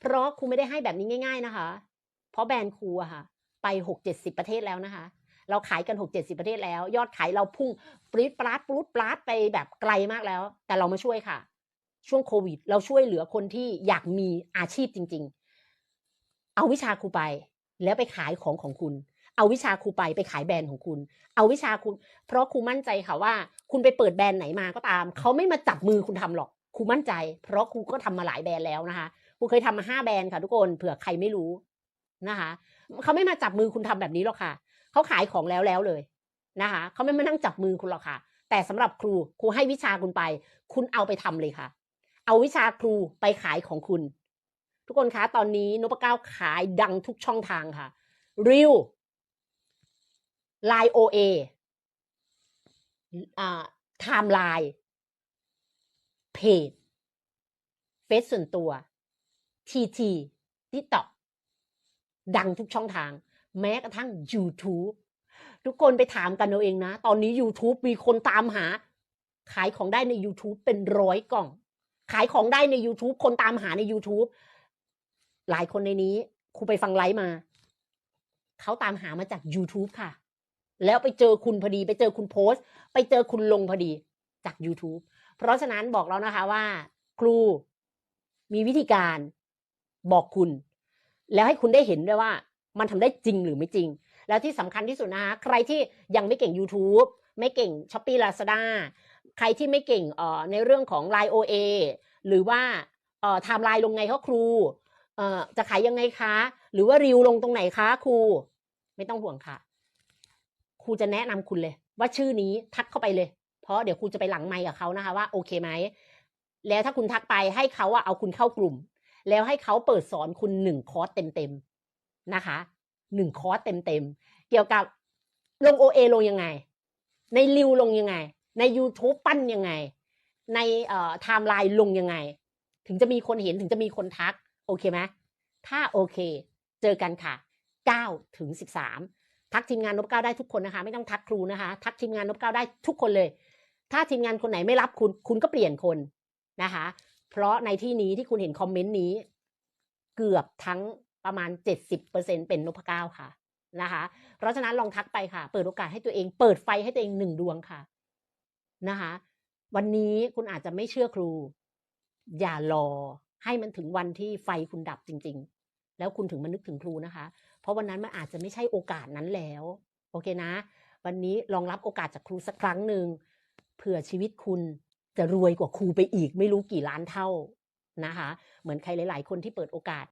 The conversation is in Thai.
เพราะครูไม่ได้ให้แบบนี้ง่าย ๆนะคะ เพราะแบรนด์ครูอะค่ะ ไปหกเจ็ดสิบประเทศแล้วนะคะ เราขายกันหกเจ็ดสิบประเทศแล้ว ยอดขายเราพุ่งปรี๊ดปราดปรูดปราดไปแบบไกลมากแล้ว แต่เรามาช่วยค่ะ ช่วงโควิด เราช่วยเหลือคนที่อยากมีอาชีพจริง ๆ เอาวิชาครูไปแล้วไปขายของของคุณ เอาวิชาครูไปไปขายแบรนด์ของคุณ เอาวิชาคุณ เพราะครูมั่นใจค่ะว่า คุณไปเปิดแบรนด์ไหนมาก็ตาม เขาไม่มาจับมือคุณทำหรอกครูมั่นใจ เพราะครูก็ทำมาหลายแบรนด์แล้วนะคะ ครูเคยทำมาห้าแบรนด์ค่ะทุกคนเผื่อใครไม่รู้นะคะเขาไม่มาจับมือคุณทำแบบนี้หรอกค่ะเขาขายของแล้วแล้วเลยนะคะเขาไม่มานั่งจับมือคุณหรอกค่ะ แต่สำหรับครูครูให้วิชาคุณไป คุณเอาไปทำเลยค่ะ เอาวิชาครูไปขายของคุณ ทุกคนคะตอนนี้นพเก้าขายดังทุกช่องทางค่ะริวไลน์โอเออ่าไทม์ไลน์เพจเฟซส่วนตัว ทีทีทิต็อกดังทุกช่องทาง แม้กระทั่ง YouTube ทุกคนไปถามกันเอาเองนะ ตอนนี้ YouTube มีคนตามหา ขายของได้ใน YouTube เป็นร้อยกล่อง ขายของได้ใน YouTube คนตามหาใน YouTube หลายคนในนี้ครูไปฟังไลฟ์มา เขาตามหามาจาก YouTube ค่ะ แล้วไปเจอคุณพอดี ไปเจอคุณโพสต์ ไปเจอคุณลงพอดีจาก YouTube เพราะฉะนั้นบอกแล้วนะคะว่า ครูมีวิธีการ บอกคุณ แล้วให้คุณได้เห็นด้วยว่า มันทำได้จริงหรือไม่จริง แล้วที่สำคัญที่สุดนะคะใครที่ยังไม่เก่ง YouTube ไม่เก่ง s h o p e e Lazada ใครที่ไม่เก่งเอ่อในเรื่องของ Line OA หรือว่าเอ่อไทม์ไลน์ลงไงคะครูเอ่อจะขายยังไงคะ หรือว่าริวลงตรงไหนคะครู ไม่ต้องห่วงค่ะ ครูจะแนะนำคุณเลย ว่าชื่อนี้ทักเข้าไปเลย เพราะเดี๋ยวครูจะไปหลังไมค์กับเขานะคะว่าโอเคไหมแล้วถ้าคุณทักไปให้เขาว่าเอาคุณเข้ากลุ่ม แล้วให้เขาเปิดสอนคุณหนึ่งคอร์สเต็มๆนะคะหนึ่งคอร์สเต็มๆเกี่ยวกับลง OA ลงยังไง ในริวลงยังไง ใน YouTube ปั้นยังไง ในเอ่อไทม์ไลน์ลงยังไง ถึงจะมีคนเห็นถึงจะมีคนทัก โอเคไหมถ้าโอเค เจอกันค่ะ9ถึง13 ทักทีมงานนบเก้าได้ทุกคนนะคะ ไม่ต้องทักครูนะคะ ทักทีมงานนบเก้าได้ทุกคนเลย ถ้าทีมงานคนไหนไม่รับคุณ คุณก็เปลี่ยนคนนะคะ เพราะในที่นี้ที่คุณเห็นคอมเมนต์นี้ เกือบทั้งประมาณ 70%เป็นนพเก้าค่ะนะคะ เพราะฉะนั้นลองทักไปค่ะ เปิดโอกาสให้ตัวเอง เปิดไฟให้ตัวเองหนึ่งดวงค่ะนะคะ วันนี้คุณอาจจะไม่เชื่อครู อย่ารอให้มันถึงวันที่ไฟคุณดับจริง ๆ แล้วคุณถึงมานึกถึงครูนะคะ เพราะวันนั้นมันอาจจะไม่ใช่โอกาสนั้นแล้ว โอเคนะ วันนี้ลองรับโอกาสจากครูสักครั้งหนึ่งเผื่อชีวิตคุณ จะรวยกว่าครูไปอีกไม่รู้กี่ล้านเท่านะคะ เหมือนใครหลาย ๆ คนที่เปิดโอกาส